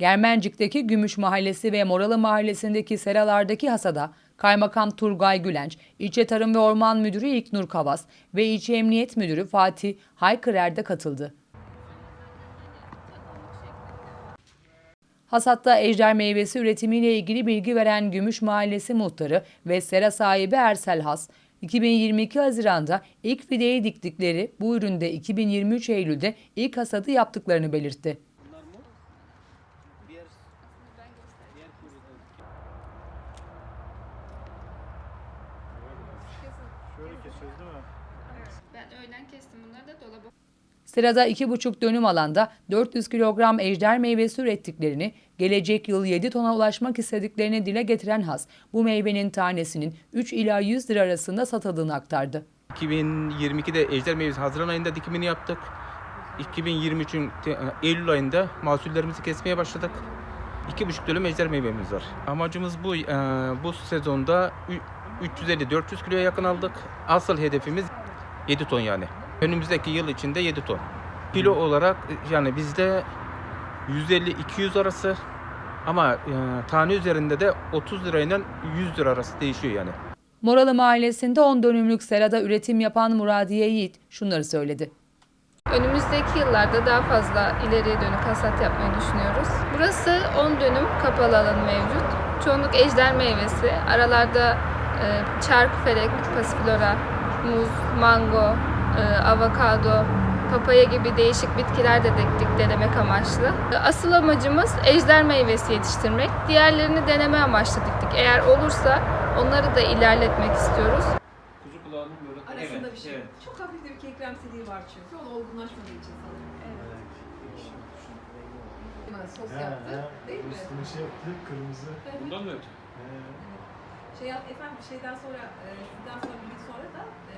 Germencik'teki Gümüş Mahallesi ve Moralı Mahallesi'ndeki seralardaki hasada Kaymakam Turgay Gülenç, İlçe Tarım ve Orman Müdürü İlknur Kavas ve İlçe Emniyet Müdürü Fatih Haykırer de katıldı. Hasatta ejder meyvesi üretimiyle ilgili bilgi veren Gümüş Mahallesi muhtarı ve sera sahibi Ersel Has, 2022 Haziran'da ilk fideyi diktikleri bu üründe 2023 Eylül'de ilk hasadı yaptıklarını belirtti. Şöyle kesiyoruz değil mi? Ben öğlen kestim bunları da dolaba Sırada 2,5 dönüm alanda 400 kilogram ejder meyvesi ürettiklerini, gelecek yıl 7 tona ulaşmak istediklerini dile getiren Has, bu meyvenin tanesinin 3 ila 100 lira arasında satıldığını aktardı. 2022'de ejder meyvesi Haziran ayında dikimini yaptık. 2023'ün te- Eylül ayında mahsullerimizi kesmeye başladık. 2,5 dönüm ejder meyvemiz var. Amacımız bu. e, Bu sezonda ü- 350-400 kiloya yakın aldık. Asıl hedefimiz 7 ton yani. Önümüzdeki yıl içinde 7 ton. Kilo olarak e, yani bizde 150-200 arası ama e, tane üzerinde de 30 lirayla 100 lira arası değişiyor yani. Moralı Mahallesi'nde 10 dönümlük serada üretim yapan Muradiye Yiğit şunları söyledi. Önümüzdeki yıllarda daha fazla ileriye dönük hasat yapmayı düşünüyoruz. Burası 10 dönüm kapalı alan mevcut. Çoğunluk ejder meyvesi. Aralarda e, çarkıfelek, pasiflora, muz, mango, e, avokado, papaya gibi değişik bitkiler de diktik denemek amaçlı. E, Asıl amacımız ejder meyvesi yetiştirmek. Diğerlerini deneme amaçlı diktik. Eğer olursa onları da ilerletmek istiyoruz. Kulağının böyle Arasında bir şey. Evet. Çok hafif de bir kekremseliği var çünkü. O olgunlaşmadığı için sanırım. Evet. Hemen sos yaptı. Değil mi? Üstüne şey yaptı, kırmızı. Bundan mı ötü? Şey efendim bir şeyden sonra, e, sizden sonra bir gün sonra da e,